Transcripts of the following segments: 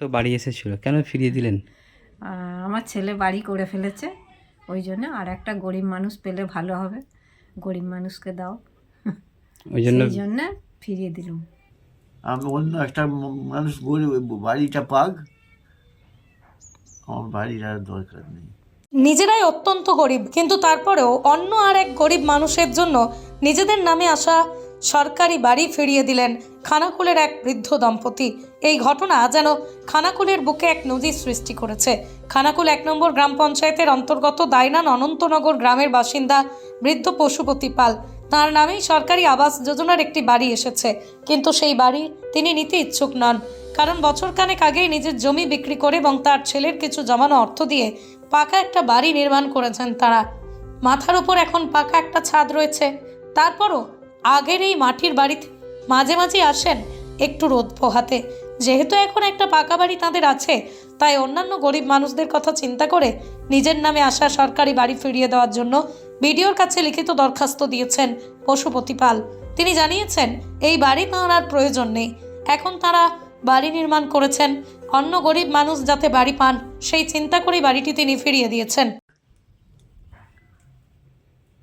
তো বাড়ি এসেছিল। কেন ফিরিয়ে দিলেন? আহ, আমার ছেলে বাড়ি করে ফেলেছে ওই জন্য আর একটা গরিব মানুষ পেলে ভালো হবে। গরিব মানুষকে দাও। ওই জন্য সেই জন্য ফিরিয়ে দিলাম। আমি অন্য একটা মানুষ গরিব বাড়িটা পাক। আমার বাড়ির আর দরকার নেই। নিজেরাই অত্যন্ত গরিব কিন্তু তারপরেও অন্য আর এক গরিব মানুষের জন্য নিজেদের নামে আসা সরকারি বাড়ি ফিরিয়ে দিলেন খানাকুলের এক বৃদ্ধ দম্পতি। এই ঘটনা যেন খানাকুলের বুকে এক নজির সৃষ্টি করেছে। খানাকুল এক নম্বর গ্রাম পঞ্চায়েতের অন্তর্গত দাইনান অনন্তনগর গ্রামের বাসিন্দা বৃদ্ধ পশুপতি পাল। তার নামেই সরকারি আবাস যোজনার একটি বাড়ি এসেছে, কিন্তু সেই বাড়ি তিনি নিতে ইচ্ছুক নন। কারণ বছর কানেক আগেই নিজের জমি বিক্রি করে এবং তার ছেলের কিছু জমানো অর্থ দিয়ে পাকা একটা বাড়ি নির্মাণ করেছেন তারা। মাথার উপর এখন পাকা একটা ছাদ রয়েছে। তারপরও আগের এই মাটির বাড়িতে মাঝে মাঝে আসেন একটু রোদ পোহাতে। যেহেতু এখন একটা পাকা বাড়ি তাদের আছে, তাই অন্যান্য গরিব মানুষদের কথা চিন্তা করে নিজের নামে আসা সরকারি বাড়ি ফিরিয়ে দেওয়ার জন্য বিডিওর কাছে লিখিত দরখাস্ত দিয়েছেন পশুপতি পাল তিনি জানিয়েছেন, এই বাড়ি তাঁর আর প্রয়োজন নেই। এখন তারা বাড়ি নির্মাণ করেছেন, অন্য গরিব মানুষ যাতে বাড়ি পান, সেই চিন্তা করেই বাড়িটি তিনি ফিরিয়ে দিয়েছেন।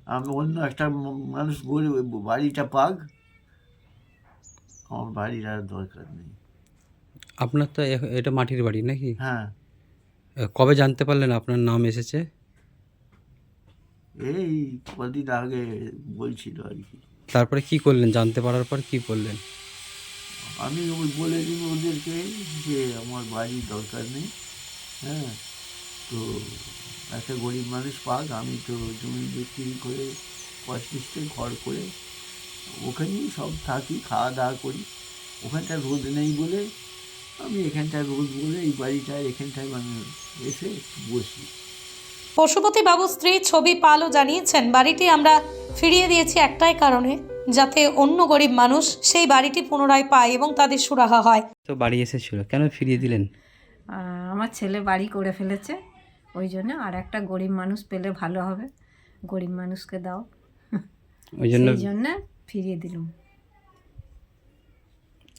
অন্য একটা মানুষ গরিব বাড়িটা পাক। আমার বাড়ির আর দরকার নেই। আপনার তো এটা মাটির বাড়ি নাকি? হ্যাঁ। কবে জানতে পারলেন আপনার নাম এসেছে? এই কদিন আগে বলছিল আর কি। তারপরে কি করলেন? জানতে পারার পর কি করলেন? আমি ওই বলে দিন ওদেরকে যে আমার বাড়ি দরকার নেই। হ্যাঁ। তো একটা গরিব মানুষ পাক আমি তো জমি বিক্রি করে পঁয়ত্রিশটে ঘর করে ওখানেই সব থাকি খাওয়া দাওয়া করি। ওখানটা রোদ নেই বলে আমি এখানটায় রোদ বলে এই বাড়িটায় এখানটায় মানে এসে বসি। পশুপতি বাবু স্ত্রী ছবি পালও জানিয়েছেন বাড়িটি আমরা ফিরিয়ে দিয়েছি একটাই কারণে যাতে অন্য গরিব মানুষ সেই বাড়িটি পুনরায় পায় এবং তাদের সুরাহা হয়। তো বাড়ি এসেছিল কেন ফিরিয়ে দিলেন? আমার ছেলে বাড়ি করে ফেলেছে। ওই জন্য আর একটা গরিব মানুষ পেলে ভালো হবে। গরিব মানুষকে দাও। ওই জন্য সেই জন্য ফিরিয়ে দিলাম।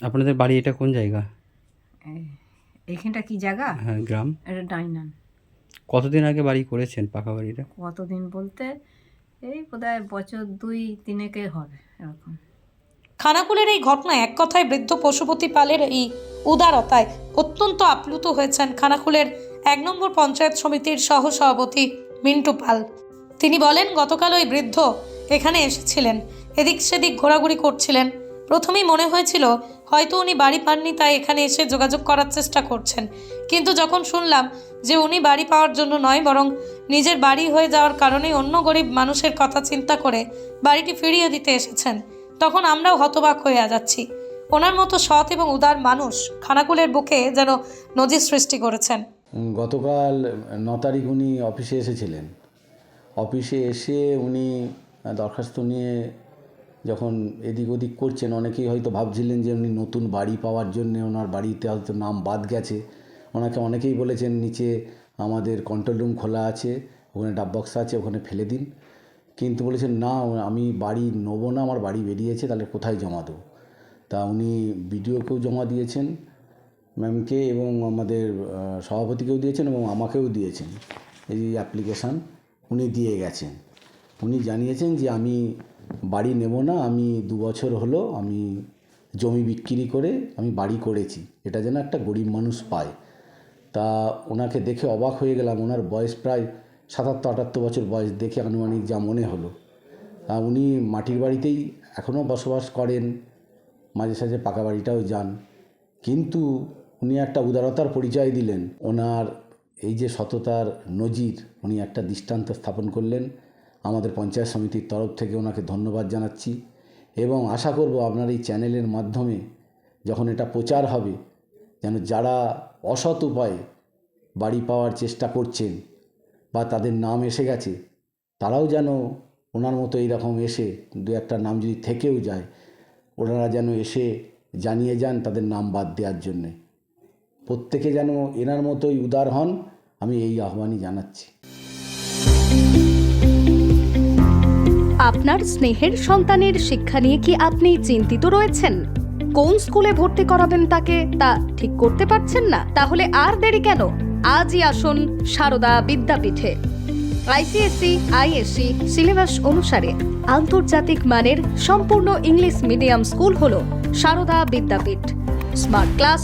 আপনাদের বাড়ি এটা কোন জায়গা? এইখানটা কি জায়গা? হ্যাঁ গ্রাম। এটা ডাইনান। কতদিন আগে বাড়ি করেছেন পাকা বাড়িটা? কতদিন বলতে এই বোধহয় বছর দুই তিনেকে হবে এরকম। খানাকুলের এই ঘটনায় এক কথায় বৃদ্ধ পশুপতি পালের এই উদারতায় অত্যন্ত আপ্লুত হয়েছেন খানাকুলের এক নম্বর পঞ্চায়েত সমিতির সহ সভাপতি মিন্টু পাল। তিনি বলেন, গতকাল ওই বৃদ্ধ এখানে এসেছিলেন। এদিক সেদিক ঘোরাঘুরি করছিলেন। প্রথমেই মনে হয়েছিল, হয়তো উনি বাড়ি পাননি, তাই এখানে এসে যোগাযোগ করার চেষ্টা করছেন। কিন্তু যখন শুনলাম যে উনি বাড়ি পাওয়ার জন্য নয়, বরং নিজের বাড়ি হয়ে যাওয়ার কারণে অন্য গরিব মানুষের কথা চিন্তা করে বাড়িটি ফিরিয়ে দিতে এসেছেন, তখন আমরাও হতবাক হয়ে যাচ্ছি। ওনার মতো সৎ এবং উদার মানুষ খানাকুলের বুকে যেন নজির সৃষ্টি করেছেন। গতকাল ন তারিখ উনি অফিসে এসেছিলেন। অফিসে এসে উনি দরখাস্ত নিয়ে যখন এদিক ওদিক করছেন, অনেকেই হয়তো ভাবছিলেন যে উনি নতুন বাড়ি পাওয়ার জন্য ওনার বাড়িতে হয়তো নাম বাদ গেছে। ওনাকে অনেকেই বলেছেন, নিচে আমাদের কন্ট্রোল রুম খোলা আছে, ওখানে ডাব বক্স আছে, ওখানে ফেলে দিন। কিন্তু বলেছেন, না, আমি বাড়ি নেব না, আমার বাড়ি বেরিয়েছে, তাহলে কোথায় জমা দেবো? তা উনি বিডিওকেও জমা দিয়েছেন। ম্যামকে এবং আমাদের সভাপতিকেও দিয়েছেন এবং আমাকেও দিয়েছেন। এই অ্যাপ্লিকেশান উনি দিয়ে গেছেন। উনি জানিয়েছেন যে আমি বাড়ি নেব না, আমি দু বছর হলো আমি জমি বিক্রি করে আমি বাড়ি করেছি। এটা যেন একটা গরিব মানুষ পায়। তা ওনাকে দেখে অবাক হয়ে গেলাম, ওনার বয়স প্রায় সাতাত্তর, আটাত্তর বছর বয়স দেখে আনুমানিক যা মনে হলো। উনি মাটির বাড়িতেই এখনও বসবাস করেন, মাঝে সাঝে পাকা বাড়িটাও যান। কিন্তু উনি একটা উদারতার পরিচয় দিলেন। ওনার এই যে সততার নজির উনি একটা দৃষ্টান্ত স্থাপন করলেন। আমাদের পঞ্চায়েত সমিতির তরফ থেকে ওনাকে ধন্যবাদ জানাচ্ছি এবং আশা করব আপনার এই চ্যানেলের মাধ্যমে যখন এটা প্রচার হবে, যেন যারা অসৎ উপায়ে বাড়ি পাওয়ার চেষ্টা করছেন বা তাদের নাম এসে গেছে, তারাও যেন ওনার মতো এইরকম এসে দু একটা নাম যদি থেকেও যায়, ওনারা যেন এসে জানিয়ে যান তাদের নাম বাদ দেওয়ার জন্যে। প্রত্যেকে যেন এনার মতোই উদার হন, আমি এই আহ্বানই জানাচ্ছি। আপনার স্নেহের সন্তানের শিক্ষা নিয়ে কি আপনি চিন্তিত রয়েছেন? কোন স্কুলে ভর্তি করাবেন তাকে, তা ঠিক করতে পারছেন না? তাহলে আর দেরি কেন? আজই আসুন সারদা বিদ্যাপীঠে। আইসিএসসি, আইএসসি সিলেবাস অনুসারে আন্তর্জাতিক মানের সম্পূর্ণ ইংলিশ মিডিয়াম স্কুল হল Sarada Vidyapith. Smart class